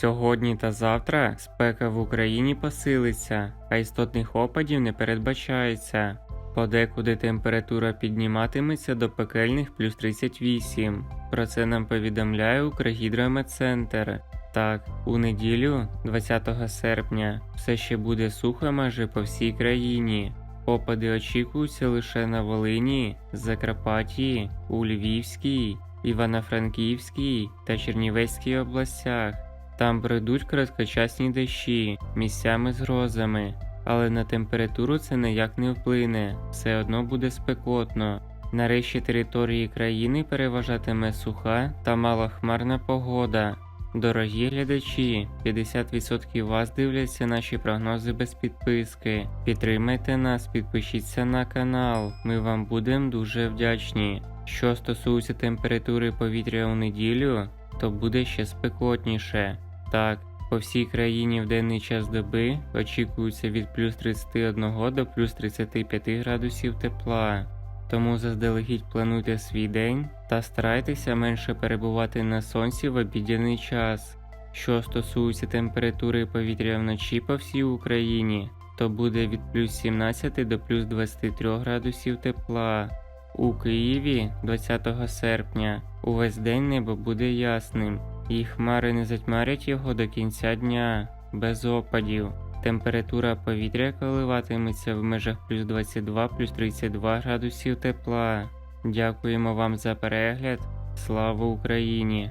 Сьогодні та завтра спека в Україні посилиться, а істотних опадів не передбачається. Подекуди температура підніматиметься до пекельних плюс 38. Про це нам повідомляє Укргідрометцентр. Так, у неділю, 20 серпня, все ще буде сухо майже по всій країні. Опади очікуються лише на Волині, Закарпатті, у Львівській, Івано-Франківській та Чернівецькій областях. Там пройдуть короткочасні дощі, місцями з грозами, але на температуру це ніяк не вплине, все одно буде спекотно. На решті території країни переважатиме суха та малохмарна погода. Дорогі глядачі, 50% вас дивляться наші прогнози без підписки. Підтримайте нас, підпишіться на канал, ми вам будемо дуже вдячні. Що стосується температури повітря у неділю, то буде ще спекотніше. Так, по всій країні в денний час доби очікується від плюс 31 до плюс 35 градусів тепла. Тому заздалегідь плануйте свій день та старайтеся менше перебувати на сонці в обідній час. Що стосується температури повітря вночі по всій Україні, то буде від плюс 17 до плюс 23 градусів тепла. У Києві 20 серпня увесь день небо буде ясним, і хмари не затьмарять його до кінця дня, без опадів. Температура повітря коливатиметься в межах плюс 22 плюс 32 градусів тепла. Дякуємо вам за перегляд. Слава Україні!